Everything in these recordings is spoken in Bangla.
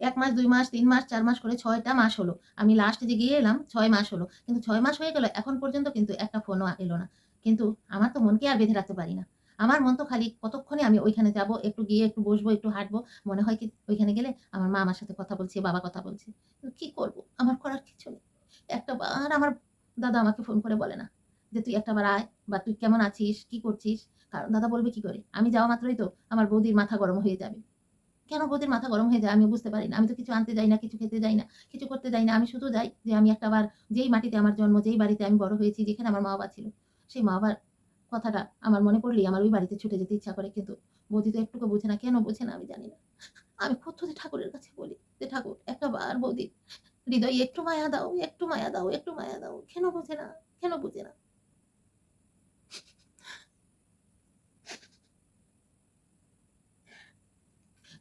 এক মাস, দুই মাস, তিন মাস, চার মাস করে ছয়টা মাস হলো। আমি লাস্ট যে গিয়ে এলাম, ছয় মাস হলো। কিন্তু ছয় মাস হয়ে গেল, এখন পর্যন্ত কিন্তু একটা ফোনও এলো না। কিন্তু আমার তো মনকে আর বেঁধে রাখতে পারি না। আমার মন তো খালি কতক্ষণে আমি ওইখানে যাব, একটু গিয়ে একটু বসবো, একটু হাঁটবো, মনে হয় কি ওইখানে গেলে আমার মা আমার সাথে কথা বলছে, বাবা কথা বলছে। কি করব? আমার করার কিছু নেই। একটা বার আমার দাদা আমাকে ফোন করে বলে না যে, তুই একটা বার আয় বা তুই কেমন আছিস? কি করছিস? কারণ দাদা বলবে কি করে? আমি যাওয়া মাত্রই তো আমার বৌদির মাথা গরম হয়ে যাবে। কেন বৌদির মাথা গরম হয়ে যায়? আমি বুঝতে পারি না। আমি তো কিছু আনতে যাই না, কিছু খেতে যাই না, কিছু করতে যাই না। আমি শুধু যাই যে আমি একটা বার যেই মাটিতে আমার জন্ম, যেই বাড়িতে আমি বড় হয়েছি, যেখানে আমার মা বাবা ছিল, সেই মা বাবার কথাটা আমার মনে পড়লেই আমার ওই বাড়িতে ছুটে যেতে ইচ্ছা করে। কিন্তু বৌদি তো একটুকু বোঝে না, কেন বোঝে না আমি জানি না। আমি খুঁজতে ঠাকুরের কাছে বলি যে, ঠাকুর, একটা বার বৌদি, হৃদয় একটু মায়া দাও, একটু মায়া দাও, একটু মায়া দাও। কেন বোঝে না? কেন বোঝে না?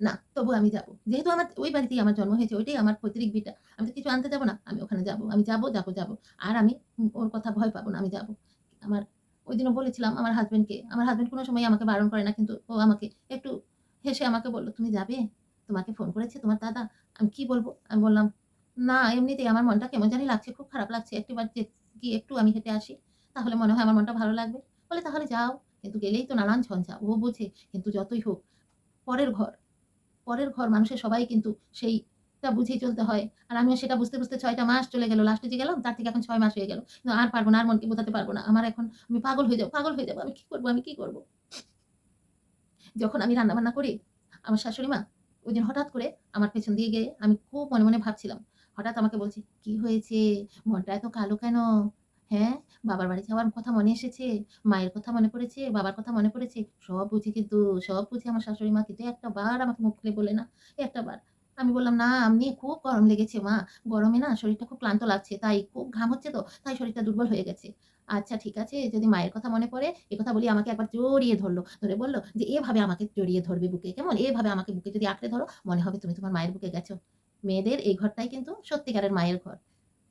না, তবু আমি যাব। যেহেতু আমার, ওই বাড়িতেই আমার জন্ম হয়েছে, ওইটাই আমার পৈতৃক বিটা। আমি তো কিছু আনতে যাব না, আমি ওখানে যাব। আমি যাব যাব যাব। আর আমি ওর কথা ভয় পাবো না, আমি যাব। আমার ওই দিনও বলেছিলাম আমার হাজবেন্ডকে আমার হাজবেন্ড কোনো সময় আমাকে বারণ করে না, কিন্তু ও আমাকে একটু হেসে আমাকে বলল, তুমি যাবে? তোমাকে ফোন করেছে তোমার দাদা? আমি কি বলব? আমি বললাম, না, এমনিতেই আমার মনটা কেমন জানি লাগছে, খুব খারাপ লাগছে। একটিবার যে, গিয়ে একটু আমি হেঁটে আসি, তাহলে মনে হয় আমার মনটা ভালো লাগবে। বলে, তাহলে যাও। কিন্তু গেলেই তো নানান ঝঞ্ঝা, ও বোঝে, কিন্তু যতই হোক, পরের ঘর পরের ঘর মানুষের সবাই কিন্তু সেইটা বুঝেই চলতে হয়। আর আমিও সেটা বুঝতে বুঝতে ছয়টা মাস চলে গেল। লাস্টে যে গেলাম, তার থেকে এখন ছয় মাস হয়ে গেল। কিন্তু আর পারব না, আর মনকে বোঝাতে পারব না। আমার এখন আমি পাগল হয়ে যাব, পাগল হয়ে যাব। আমি কি করব, আমি কি করব? যখন আমি রান্না বান্না করি, আমার শাশুড়ি মা ওই দিন হঠাৎ করে আমার পেছন দিয়ে গিয়ে আমি খুব মনে মনে ভাবছিলাম। হঠাৎ আমাকে বলছে, কি হয়েছে? মনটা এত কালো কেন? হ্যাঁ? বাবার বাড়ি যাওয়ার কথা মনে এসেছে, মায়ের কথা মনে পড়েছে, বাবার কথা মনে পড়েছে। সব বুঝি কিন্তু, সব বুঝি আমার শাশুড়ি মা কিন্তু একটা বার আমাকে মুখ খুলে বলে না, একটা বার। আমি বললাম, না, আমি খুব গরম লেগেছে মা। গরমে না শরীরটা খুব ক্লান্ত লাগছে, তাই খুব ঘাম হচ্ছে তো, তাই শরীরটা দুর্বল হয়ে গেছে। আচ্ছা ঠিক আছে, যদি মায়ের কথা মনে পড়ে, এ কথা বলি আমাকে একবার জড়িয়ে ধরলো। ধরে বলল যে, এভাবে আমাকে জড়িয়ে ধরবে বুকে, কেমন? এভাবে আমাকে বুকে যদি আঁকড়ে ধরো, মনে হবে তুমি তোমার মায়ের বুকে গেছো। মেয়েদের এই ঘরটাই কিন্তু সত্যিকারের মায়ের ঘর।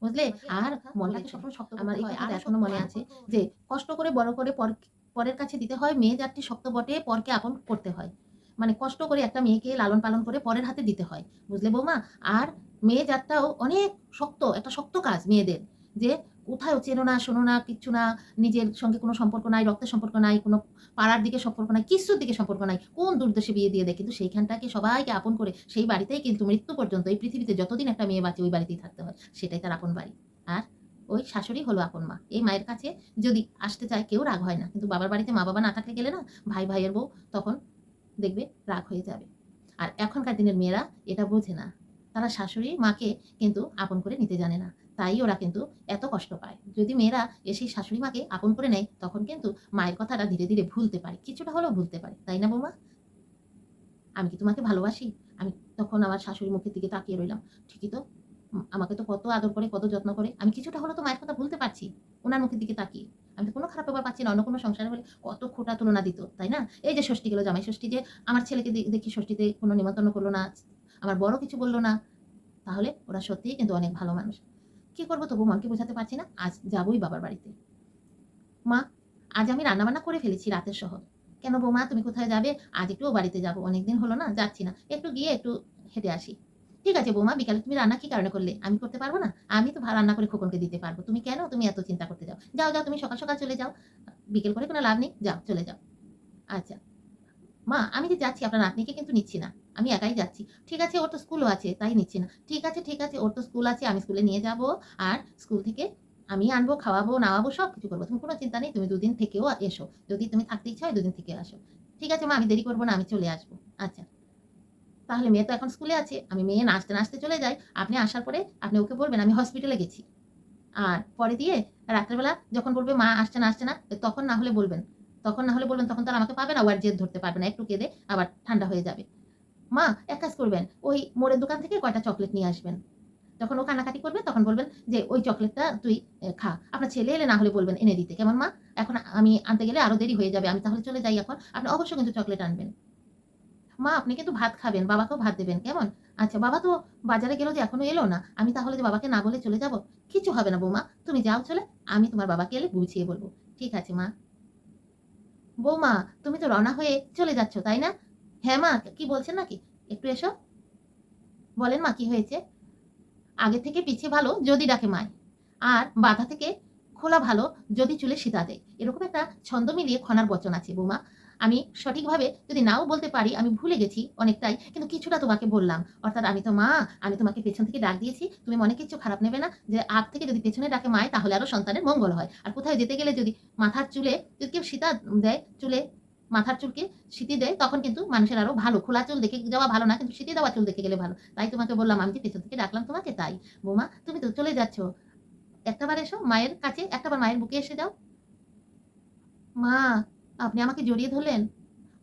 বুঝলে? আর মনটাকে সবসময় শক্ত আমার এখনও মনে আছে যে কষ্ট করে বড় করে পর পরের কাছে দিতে হয় মেয়ে যারটি শক্ত বটে পরকে আপন করতে হয়। মানে কষ্ট করে একটা মেয়েকে লালন পালন করে পরের হাতে দিতে হয়। বুঝলে বৌমা? আর মেয়ে যাত্রাও অনেক শক্ত একটা শক্ত কাজ মেয়েদের। যে কোথাও চেনো না, শোনো না, কিচ্ছু না, নিজের সঙ্গে কোনো সম্পর্ক নাই, রক্তের সম্পর্ক নাই, কোনো পাড়ার দিকে সম্পর্ক নাই কিছুর দিকে সম্পর্ক নাই, কোন দুর্দশে বিয়ে দিয়ে দেয় কিন্তু সেইখানটাকে সবাইকে আপন করে সেই বাড়িতেই কিন্তু মৃত্যু পর্যন্ত, এই পৃথিবীতে যতদিন একটা মেয়ে বাঁচে, ওই বাড়িতেই থাকতে হয়। সেটাই তার আপন বাড়ি। আর ওই শাশুড়ি হলো আপন মা। এই মায়ের কাছে যদি আসতে চায়, কেউ রাগ হয় না। কিন্তু বাবার বাড়িতে মা বাবা না থাকলে গেলে না, ভাই ভাইয়ের বউ তখন দেখবে রাগ হয়ে যাবে। আর এখনকার দিনের মেয়েরা এটা বোঝে না। তারা শাশুড়ি মাকে কিন্তু আপন করে নিতে জানে না। তাই ওরা কিন্তু এত কষ্ট পায়। যদি মেয়েরা এসে শাশুড়ি মাকে আপন করে নেয়, তখন কিন্তু মায়ের কথাটা ধীরে ধীরে ভুলতে পারে। কিছুটা হলেও ভুলতে পারে, তাই না বৌমা? আমি কি তোমাকে ভালোবাসি? আমি তখন আমার শাশুড়ি মুখের দিকে তাকিয়ে রইলাম। ঠিকই তো। আমাকে তো কত আদর করে, কত যত্ন করে। আমি কিছুটা হলেও তো মায়ের কথা ভুলতে পারছি, ওনার মুখের দিকে তাকিয়ে। আমি তো কোনো খারাপ ব্যাপার পাচ্ছি না, অন্য কোনো সংসারে হলে কত খোটা তুলনা দিত, তাই না? এই যে ষষ্ঠী গেলো, জামাই ষষ্ঠী যে আমার ছেলেকে দেখি ষষ্ঠীতে কোনো নিমন্ত্রণ করল না, আমার বড় কিছু বলল না, তাহলে ওরা সত্যিই কিন্তু অনেক ভালো মানুষ। কি করব তবু মাকে বোঝাতে পারছি না। আজ যাবোই বাবার বাড়িতে। মা, আজ আমি রান্নাবান্না করে ফেলেছি রাতের শহর। কেন বৌমা, তুমি কোথায় যাবে? আজ একটু বাড়িতে যাব। অনেকদিন হলো না, যাচ্ছি না। একটু গিয়ে একটু হেঁটে আসি। ঠিক আছে বৌমা, বিকালে তুমি রান্না কি কারণে করলে? আমি করতে পারব না? আমি তো রান্না করে খোকনকে দিতে পারব। তুমি কেন? তুমি এত চিন্তা করতে যাও। যাও যাও, তুমি সকাল সকাল চলে যাও। বিকেল করে কোনো লাভ নেই। যাও, চলে যাও। আচ্ছা। মা, আমি যে যাচ্ছি আপনার নাতনিকে কিন্তু নিচ্ছি না। আমি একাই যাচ্ছি। ঠিক আছে, ওর তো স্কুলও আছে, তাই নিচ্ছি না। ঠিক আছে ঠিক আছে, ওর তো স্কুল আছে, আমি স্কুলে নিয়ে যাব। আর স্কুল থেকে আমি আনব, খাওয়াবো নাওয়াবো সব কিছু করব। তুমি কোনো চিন্তা নেই, তুমি দুদিন থেকেও এসো। যদি তুমি থাকতে ইচ্ছা হয়, দুদিন থেকে আসো। ঠিক আছে, মা, আমি দেরি করব না, আমি চলে আসব। আচ্ছা। তাহলে মেয়ে তো এখন স্কুলে আছে। আমি মেয়ে নাচতে নাচতে চলে যাই। আপনি আসার পরে আপনি ওকে বলবেন, আমি হসপিটালে গেছি। আর পরে দিয়ে রাত্রেবেলা যখন বলবে, মা আসছে না আসছে না, তখন না হলে বলবেন। তখন না হলে বলবেন, তখন তার আমাকে পাবে না ও আর জেদ ধরতে পারবে না। একটু কেঁদে আবার ঠান্ডা হয়ে যাবে। মা, এক কাজ করবেন, ওই মোড়ের দোকান থেকে কয়টা চকলেট নিয়ে আসবেন। যখন ও কানাকাটি করবে, তখন বলবেন যে, ওই চকলেটটা তুই খা। আপনার ছেলে এলে না হলে বলবেন, এনে দিতে। কেমন, মা? এখন আমি আনতে গেলে আরও দেরি হয়ে যাবে, আমি তাহলে চলে যাই এখন। আপনি অবশ্যই কিন্তু চকলেট আনবেন। মা, আপনি কিন্তু ভাত খাবেন, বাবাকেও ভাত দেবেন, কেমন? আচ্ছা বাবা তো বাজারে গেল যে, এখনও এলো না। আমি তাহলে যে, বাবাকে না বলে চলে যাব, কিছু হবে না বৌমা। তুমি যাও চলে, আমি তোমার বাবাকে এলে বুঝিয়ে বলব। ঠিক আছে, মা। বৌমা, তুমি তো রওনা হয়ে চলে যাচ্ছ, তাই না? হ্যাঁ মা, কি বলছেন নাকি? একটু এসো। বলেন মা, কি হয়েছে? আগে থেকে পিছিয়ে ভালো, যদি ডাকে মায়। আর বাধা থেকে খোলা ভালো, যদি চুলে সীতা দেয়। এরকম একটা ছন্দ মিলিয়ে খনার বচন আছে বৌমা। আমি সঠিকভাবে যদি নাও বলতে পারি, আমি ভুলে গেছি অনেকটাই, কিন্তু কিছুটা তোমাকে বললাম। অর্থাৎ আমি তো মা, আমি তোমাকে পেছন থেকে ডাক দিয়েছি। তুমি মনে কিছু খারাপ নেবে না যে আগ থেকে যদি পেছনে ডাকে মায়, তাহলে আরও সন্তানের মঙ্গল হয়। আর কোথাও যেতে গেলে যদি মাথার চুলে যদি কেউ সীতা দেয়, চুলে মাথার চুলকে সিটি দেয়, তখন কিন্তু মানুষের আরও ভালো। খোলা চুল দেখে যাওয়া ভালো না, কিন্তু সিটি দেওয়া চুল দেখে গেলে ভালো। তাই তোমাকে বললাম, আমি যে পেছন থেকে ডাকলাম তোমাকে? তাই। বৌমা, তুমি তো চলে যাচ্ছ। একটাবার এসো, মায়ের কাছে, একটাবার মায়ের বুকে এসে যাও। মা, আপনি আমাকে জড়িয়ে ধরলেন?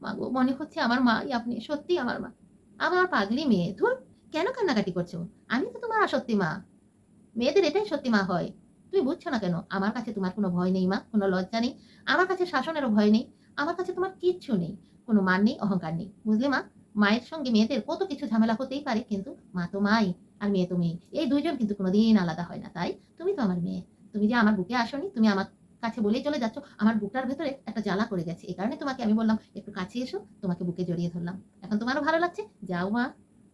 মা গো, মনে হচ্ছে আমার মাই আপনি সত্যি আমার মা। আমার পাগলি মেয়ে, ধুর, কেন কান্নাকাটি করছ? আমি তো তোমার সত্যি মা। মেয়েদের এটাই সত্যি মা হয়। তুমি বুঝছ না কেন? আমার কাছে তোমার কোনো ভয় নেই মা, কোনো লজ্জা নেই। আমার কাছে শাসনেরও ভয় নেই। আমার কাছে তোমার কিচ্ছু নেই, কোনো মান নেই, অহংকার নেই। বুঝলে মা? মায়ের সঙ্গে মেয়েদের কত কিছু ঝামেলা হতেই পারে, কিন্তু মা তো মাই আর মেয়ে তো মেয়ে এই দুইজন কিন্তু কোনোদিন আলাদা হয় না। তাই তুমি তো আমার মেয়ে। তুমি যে আমার বুকে আসনি, তুমি আমার কাছে বলেই চলে যাচ্ছ, আমার বুকটার ভেতরে একটা জ্বালা করে গেছে। এই কারণে তোমাকে আমি বললাম, একটু কাছে এসো, তোমাকে বুকে জড়িয়ে ধরলাম। এখন তোমারও ভালো লাগছে? যাও মা।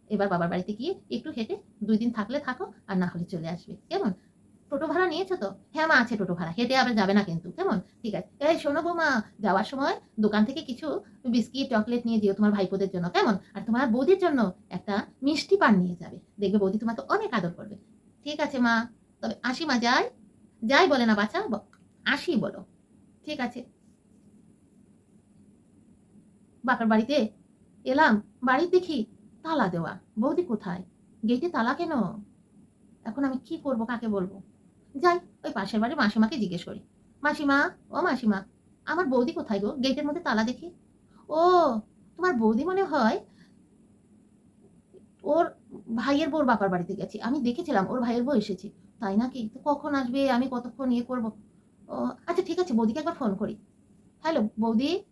এবার বাবার বাড়িতে গিয়ে একটু হেঁটে দুই দিন থাকলে থাকো আর না হলে চলে আসবে। কেমন? টোটো ভাড়া নিয়েছো তো? হ্যাঁ মা, আছে টোটো ভাড়া হেঁটে আবার যাবে না কিন্তু, কেমন? ঠিক আছে। এই শোনো গো মা যাওয়ার সময় দোকান থেকে কিছু বিস্কিট, চকলেট নিয়ে যেও তোমার ভাইপোদের জন্য, কেমন? আর তোমার বৌদির জন্য একটা মিষ্টি পান নিয়ে যাবে। দেখবে বৌদি তোমাকে অনেক আদর করবে। ঠিক আছে মা। তবে আসি মা, যাই। যাই বলে না বাচ্চা আসি বলো। ঠিক আছে। বাপের বাড়িতে এলাম। বাড়ির দেখি তালা দেওয়া। বৌদি কোথায়? গেটে তালা কেন? এখন আমি কি করব, কাকে বলব? যাই, ওই পাশের বাড়ির মাসিমাকে জিজ্ঞেস করি। মাসিমা, ও মাসিমা, আমার বৌদি কোথায় গো? গেটের মধ্যে তালা দেখি। ও, তোমার বৌদি মনে হয় ওর ভাইয়ের বউর বাপার বাড়িতে গেছি। আমি দেখেছিলাম, ওর ভাইয়ের বউ এসেছে। তাই নাকি? কখন আসবে? আমি কতক্ষণ ইয়ে করব? ও আচ্ছা ঠিক আছে, বৌদিকে একবার ফোন করি। হ্যালো, বৌদি?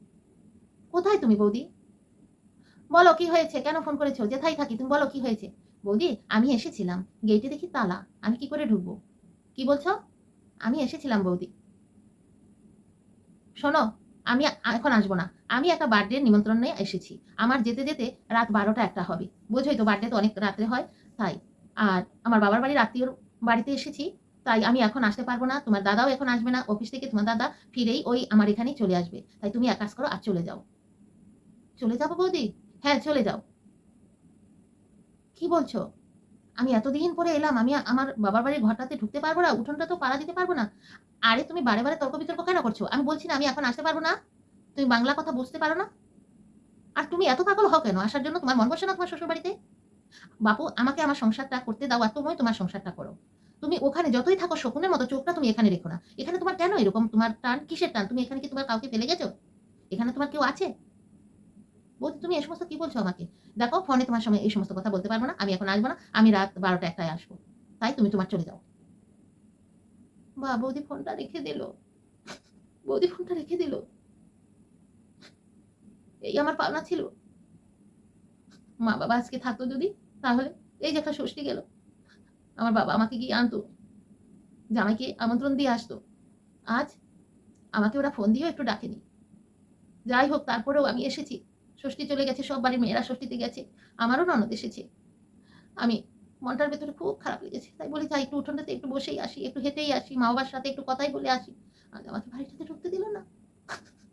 কোথায় তুমি, বৌদি? বলো, কি হয়েছে? কেন ফোন করেছ? যেথায় থাকি, তুমি বলো, কি হয়েছে? বৌদি, আমি এসেছিলাম। গেটে দেখি তালা। আমি কি করে ঢুকবো? কি বলছো? আমি এসেছিলাম বৌদি। শোনো, আমি এখন আসব না। আমি একটা বার্থডে নিমন্ত্রণ নিয়ে এসেছি। আমার যেতে যেতে রাত বারোটা একটা হবে। বোঝোই তো বার্থডে তো অনেক রাত্রে হয়, তাই। আর আমার বাবার বাড়ির আত্মীয়র বাড়িতে এসেছি, তাই আমি এখন আসতে পারব না। তোমার দাদাও এখন আসবে না। অফিস থেকে তোমার দাদা ফিরেই ওই আমার এখানেই চলে আসবে। তাই তুমি এক কাজ করো, আর চলে যাও। চলে যাব বৌদি? হ্যাঁ চলে যাও। কি বলছো? আমি এতদিন পরে এলাম, আমি আমার বাবার বাড়ির ঘরটাতে ঢুকতে পারব না, উঠোনটা তো পাড়া দিতে পারব না। আরে তুমি বারে বারে তর্ক বিতর্ক কেন করছ? আমি বলছি না আমি এখন আসতে পারব না। তুমি বাংলা কথা বুঝতে পারো না? আর তুমি এত পাগল হও কেন? আসার জন্য তোমার মন বসে না তোমার শ্বশুর বাড়িতে বাপু, আমাকে আমার সংসারটা করতে দাও আর তুমি তোমার সংসারটা করো। তুমি ওখানে যতই থাকো, শকুনের মতো চোখটা তুমি এখানে রেখো না। এখানে তোমার কেন এরকম? তোমার টান কিসের টান? তুমি এখানে কি তোমার কাউকে ফেলে গেছো? এখানে তোমার কেউ আছে? বলছি তুমি এই সমস্ত কি বলছো আমাকে? দেখো ফোনে তোমার সঙ্গে এই সমস্ত কথা বলতে পারব না, আমি এখন আসব না, আমি রাত বারোটা একটায় আসব। তাই তুমি তোমার চলে যাও। বা, বৌদি ফোনটা রেখে দিল। বৌদি ফোনটা রেখে দিল। এই আমার পাওনা ছিল। মা বাবা আজকে থাকতো যদি, তাহলে এই যে একটা ষষ্ঠী গেল। আমার বাবা আমাকে গিয়ে আনতো। জামাইকে আমন্ত্রণ দিয়ে আসতো। আজ আমাকে ওরা ফোন দিয়েও একটু ডাকেনি। যাই হোক, তারপরেও আমি এসেছি। ষষ্ঠী চলে গেছে, সব বাড়ির মেয়েরা ষষ্ঠীতে গেছে, আমারও ননদ এসেছে। আমি মনটার ভেতরে খুব খারাপ লেগেছে, তাই বলি যাই একটু উঠোনটাতে একটু বসেই আসি, একটু হেঁটেই আসি, মা বাবার সাথে একটু কথাই বলে আসি। আমাকে বাড়িটাতে ঢুকতে দিল না।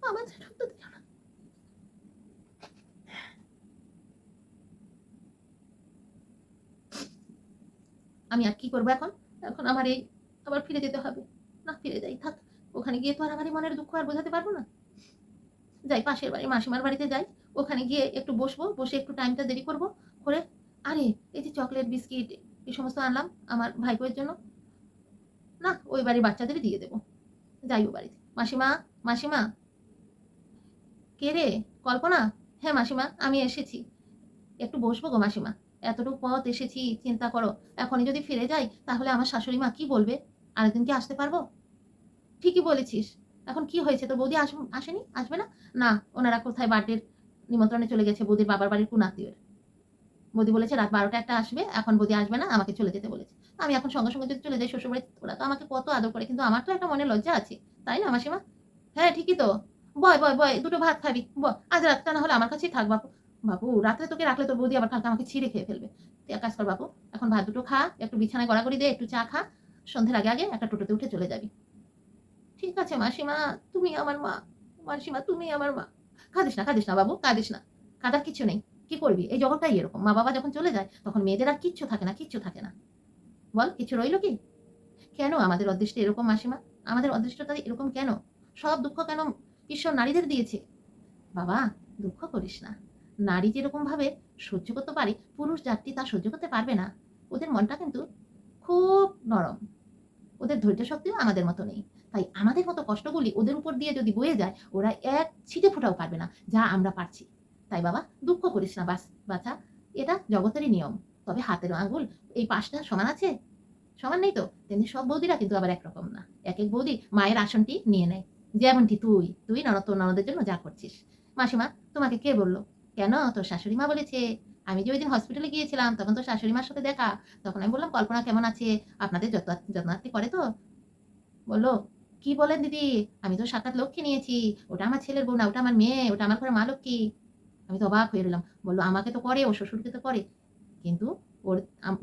আমাকে ঢুকতে দিল না। আমি আর কি করব এখন? এখন আমার এই, আবার ফিরে যেতে হবে। না, ফিরে যাই, থাক। ওখানে গিয়ে তো আর আমার মনের দুঃখ আর বোঝাতে পারব না। যাই, পাশের বাড়ি, মাসিমার বাড়িতে যাই। ওখানে গিয়ে একটু বসবো, বসে একটু টাইমটা দেরি করব করে, আরে এই যে চকলেট বিস্কিট এই সমস্ত আনলাম আমার ভাইপোয়ের জন্য। না, ওই বাড়ির বাচ্চাদেরই দিয়ে দেবো। যাই ও বাড়িতে। মাসিমা মাসিমা। কে রে? কল্পনা? হ্যাঁ মাসিমা, আমি এসেছি। একটু বসবো গো মাসিমা। এতটুকু পথ এসেছি, চিন্তা করো। এখনই যদি ফিরে যাই, তাহলে আমার শাশুড়ি মা কি বলবে? আরেকদিন কি আসতে পারব? ঠিকই বলেছিস। এখন কি হয়েছে তো বৌদি আস, আসেনি? আসবে না? না, ওনারা কোথায় বার্থডের নিমন্ত্রণে চলে গেছে বৌদির বাবার বাড়ির কোন আত্মীয়ের বৌদি বলেছে, রাত বারোটা একটা আসবে, এখন বৌদি আসবে না, আমাকে চলে যেতে বলেছে। আমি এখন সঙ্গে সঙ্গে যদি চলে যাই শ্বশুরবাড়ি ওরা তো আমাকে কত আদর করে, কিন্তু আমার তো একটা মনে লজ্জা আছে, তাই না মাসিমা? হ্যাঁ ঠিকই তো। বয় বয় বয়, দুটো ভাত খাবি, ব, আজ রাতটা না হলে আমার কাছেই থাক বাপু। বাবু রাত্রে তোকে রাখলে তোর বৌদি আবার কালকে আমাকে ছিঁড়ে খেয়ে ফেলবে। এক কাজ কর বাবু এখন ভাত দুটো খা, একটু বিছানায় গড়াগড়ি দে, একটু চা খা, সন্ধ্যের আগে আগে একটা টোটোতে উঠে চলে যাবি। ঠিক আছে মাসিমা, তুমি আমার মা, মাসিমা, তুমি আমার মা। কাঁদিস না কাঁদিস না বাবু, কাঁদিস না। কাঁদার কিছু নেই, কি করবি? এই জগৎটাই এরকম। মা বাবা যখন চলে যায়, তখন মেয়েদের আর কিচ্ছু থাকে না, কিচ্ছু থাকে না। বল, কিছু রইল কি? কেন আমাদের অদৃষ্টে এরকম মাসিমা? আমাদের অদৃষ্টটা এরকম কেন? সব দুঃখ কেন ঈশ্বর নারীদের দিয়েছে? বাবা, দুঃখ করিস না। নারী যেরকম ভাবে সহ্য করতে পারে, পুরুষ জাতি তা সহ্য করতে পারবে না। ওদের মনটা কিন্তু খুব নরম। ওদের ধৈর্য শক্তিও আমাদের মতো নেই। তাই আমাদের মতো কষ্টগুলি ওদের উপর দিয়ে যদি বয়ে যায়, ওরা এক ছিটে ফোটাও পারবে না, যা আমরা পারছি। তাই বাবা, দুঃখ করিস না, বাস বাচ্চা এটা জগতেরই নিয়ম। তবে হাতের আঙ্গুল এই পাশটা সমান আছে? সমান নেই তো? তেমনি সব বৌদিরা কিন্তু আবার একরকম না। এক এক বৌদি মায়ের আসনটি নিয়ে নেয়। যেমনটি তুই তুই ননদ তোর ননদের জন্য যা করছিস। মাসিমা, তোমাকে কে বলল? কেন তোর শাশুড়ি মা বলেছে? আমি যে ওই দিন হসপিটালে গিয়েছিলাম, তখন তো শাশুড়ি মার সাথে দেখা। তখন আমি বললাম, কল্পনা কেমন আছে? আপনাদের যত্ন, যত্নার্থী করে তো? বলল, কি বলেন দিদি? আমি তো সাক্ষাৎ লক্ষ্মী নিয়েছি। ওটা আমার ছেলের বউ না, ওটা আমার মেয়ে, ওটা আমার ঘরে মা লক্ষ্মী। আমি তো অবাক হয়ে রইলাম। বলল, আমাকে তো করে, ও শ্বশুরকে তো করে। কিন্তু ওর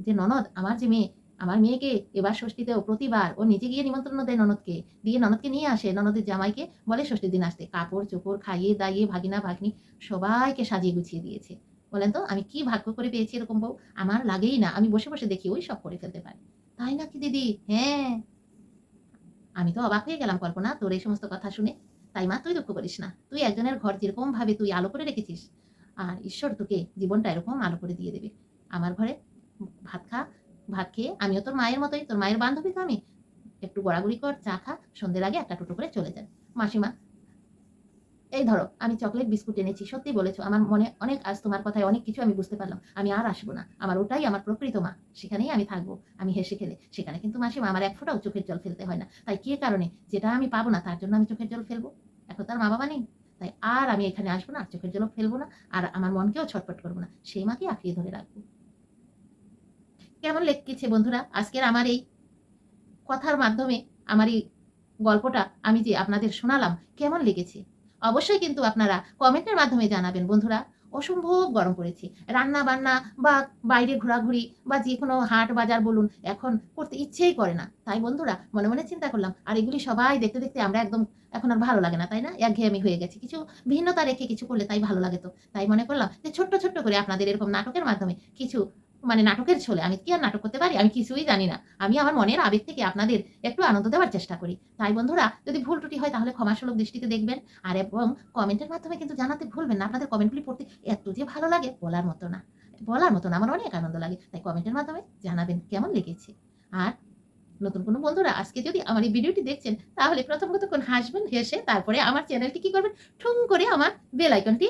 যে ননদ, আমার যে মেয়ে, আমার মেয়েকে এবার ষষ্ঠীতেও প্রতিবার। ও নিজে গিয়ে নিমন্ত্রণ দেয় ননদকে। দিয়ে ননদকে নিয়ে আসে। ননদের জামাইকে বলে ষষ্ঠীর দিন আসতে। কাপড় চোপড় খাইয়ে দাইয়ে, ভাগিনা, ভাগ্নি সবাইকে সাজিয়ে গুছিয়ে দিয়েছে। বলেন তো, আমি কি ভাগ্য করে পেয়েছি এরকম বউ? আমার লাগেই না, আমি বসে বসে দেখি ওই সব করে ফেলতে পারি। তাই নাকি দিদি? হ্যাঁ। আমি তো অবাক হয়ে গেলাম, কল্পনা, তোর এই সমস্ত কথা শুনে। তাই মা, তুই দুঃখ করিস না। তুই একজনের ঘর যেরকম ভাবে তুই আলো করে রেখেছিস, আর ঈশ্বর তোকে জীবনটা এরকম আলো করে দিয়ে দেবে। আমার ঘরে ভাত খা, ভাত খেয়ে, আমিও তোর মায়ের মতোই, তোর মায়ের বান্ধবী তো আমি। একটু গড়াগড়ি কর, চা খা, সন্ধ্যের আগে একটা টোটো করে চলে যান মাসিমা এই ধরো, আমি চকলেট বিস্কুট এনেছি সত্যি বলেছ, আমার মনে অনেক, আজ তোমার কথায় অনেক কিছু আমি বুঝতে পারলাম। আমি আর আসব না, আমার ওটাই আমার প্রকৃত মা, সেখানেই আমি থাকব, আমি হেসে খেলে, সেখানে কিন্তু মাসিমা আমার এক ফোঁটাও চোখের জল ফেলতে হয় না। তাই কে কারণে? যেটা আমি পাবো না, তার জন্য আমি চোখের জল ফেলব। এখন তার মা বাবা নেই, তাই আর আমি এখানে আসব না চোখের জলও ফেলব না, আর আমার মনকেও ছটফট করব না, সেই মাকে আঁকড়িয়ে ধরে রাখব। কেমন লেগেছে বন্ধুরা? আজকের আমার এই কথার মাধ্যমে, আমার এই গল্পটা আমি যে আপনাদের শোনালাম, কেমন লেগেছে? অবশ্যই কিন্তু আপনারা কমেন্টের মাধ্যমে জানাবেন, বন্ধুরা। অসম্ভব গরম পড়েছে। রান্না বান্না বা বাইরে ঘোরাঘুরি বা যে কোনো হাট বাজার বলুন, এখন করতে ইচ্ছেই করে না। তাই বন্ধুরা, মনে মনে চিন্তা করলাম, আর এগুলি সবাই দেখতে দেখতে আমরা একদম এখন আর ভালো লাগে না, তাই না? একঘেয়েমি হয়ে গেছে। কিছু ভিন্নতা রেখে কিছু করলে তাই ভালো লাগে তো। তাই মনে করলাম যে ছোট্ট ছোট্ট করে আপনাদের এরকম নাটকের মাধ্যমে কিছু মানে নাটকের ছলে। আমি কি আর নাটক করতে পারি? আমি কিছুই জানি না। আমি আমার মনের আবেগ থেকে আপনাদের একটু আনন্দ দেওয়ার চেষ্টা করি। তাই বন্ধুরা, যদি ভুল ত্রুটি হয় তাহলে ক্ষমাসুলভ দৃষ্টিতে দেখবেন। আর এবং কমেন্টের মাধ্যমে কিন্তু জানাতে ভুলবেন না। আপনাদের কমেন্টগুলি পড়তে এত যে ভালো লাগে, বলার মতো না। বলার মতো না, আমার অনেক আনন্দ লাগে। তাই কমেন্টের মাধ্যমে জানাবেন কেমন লেগেছে। আর নতুন কোনো বন্ধুরা, আজকে যদি আমার এই ভিডিওটি দেখছেন, তাহলে প্রথম কতক্ষণ হাসবেন, হেসে তারপরে আমার চ্যানেলটি কি করবেন? ঠুং করে আমার বেল আইকনটি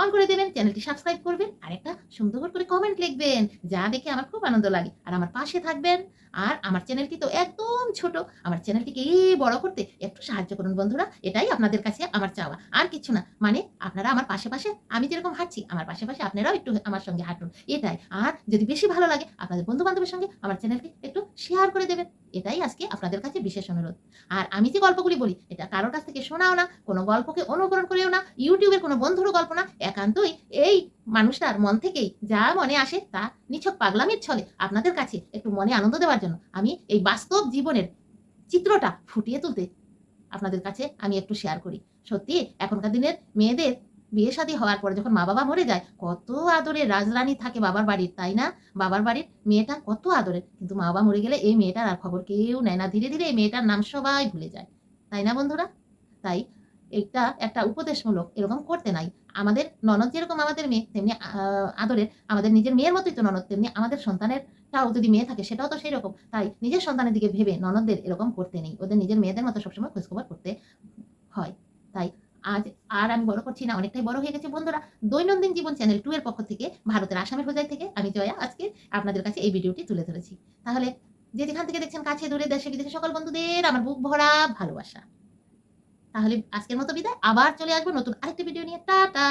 অন করে দেবেন, চ্যানেলটি সাবস্ক্রাইব করবেন, আর একটা সুন্দর করে কমেন্ট লিখবেন, যা দেখে আমার খুব আনন্দ লাগে। আর আমার পাশে থাকবেন, আর আমার চ্যানেলটি তো একদম ছোট, আমার চ্যানেলটিকে বড় করতে একটু সাহায্য করুন বন্ধুরা, এটাই আপনাদের কাছে আমার চাওয়া। আর কিছু না মানে আপনারা আমার পাশে পাশে, আমি যেরকম হাঁটছি, আমার পাশে পাশে আপনারাও একটু আমার সঙ্গে হাঁটুন, এটাই। আর যদি বেশি ভালো লাগে, আপনাদের বন্ধু বান্ধবের সঙ্গে আমার চ্যানেলটি একটু শেয়ার করে দেবেন, এটাই আজকে আপনাদের কাছে বিশেষ অনুরোধ। আর আমি যে গল্পগুলি বলি, এটা কারোর কাছ থেকে শোনাও না, কোনো গল্পকে অনুকরণ করেও না ইউটিউবের কোনো বন্ধুরও গল্প না একান্তই এই মানুষটার মন থেকেই যা মনে আসে তা নিছক পাগলামির ছলে আপনাদের কাছে একটু মনে আনন্দ দেওয়ার জন্য আমি এই বাস্তব জীবনের চিত্রটা ফুটিয়ে তুলতে আপনাদের কাছে আমি একটু শেয়ার করি। সত্যি, এখনকার দিনের মেয়েদের বিয়ে শাদী হওয়ার পরে যখন মা বাবা মরে যায়, কত আদরের রাজরানী থাকে বাবার বাড়ির, তাই না? বাবার বাড়ির মেয়েটা কত আদরের, কিন্তু মা বাবা মরে গেলে এই মেয়েটার আর খবর কেউ নেয় না। ধীরে ধীরে এই মেয়েটার নাম সবাই ভুলে যায়। তাই না বন্ধুরা? তাই এটা একটা উপদেশমূলক এরকম করতে নাই। আমাদের ননদ যেরকম আমাদের মেয়ে, তেমনি আদরের, আমাদের নিজের মেয়ের মতোই তো ননদ, তেমনি আমাদের সন্তানের তাও যদি মেয়ে থাকে সেটাও তো সেই রকম তাই নিজের সন্তানের দিকে ভেবে ননদদের এরকম করতে নেই। ওদের নিজের মেয়েদের মতো সবসময় খোঁজখবর করতে হয়। তাই আজ আর আমি বড় করছি না, অনেকটাই বড় হয়ে গেছে বন্ধুরা। দৈনন্দিন জীবন চ্যানেল টু এর পক্ষ থেকে, ভারতের আসামের হোজাই থেকে আমি জয়া আজকে আপনাদের কাছে এই ভিডিওটি তুলে ধরেছি। তাহলে যে যেখান থেকে দেখছেন কাছে, দূরে, দেশে, বিদেশে সকল বন্ধুদের আমার বুক ভরা ভালোবাসা। তাহলে আজকের মতো বিদায়। আবার চলে আসব নতুন আরেকটা ভিডিও নিয়ে। টাটা!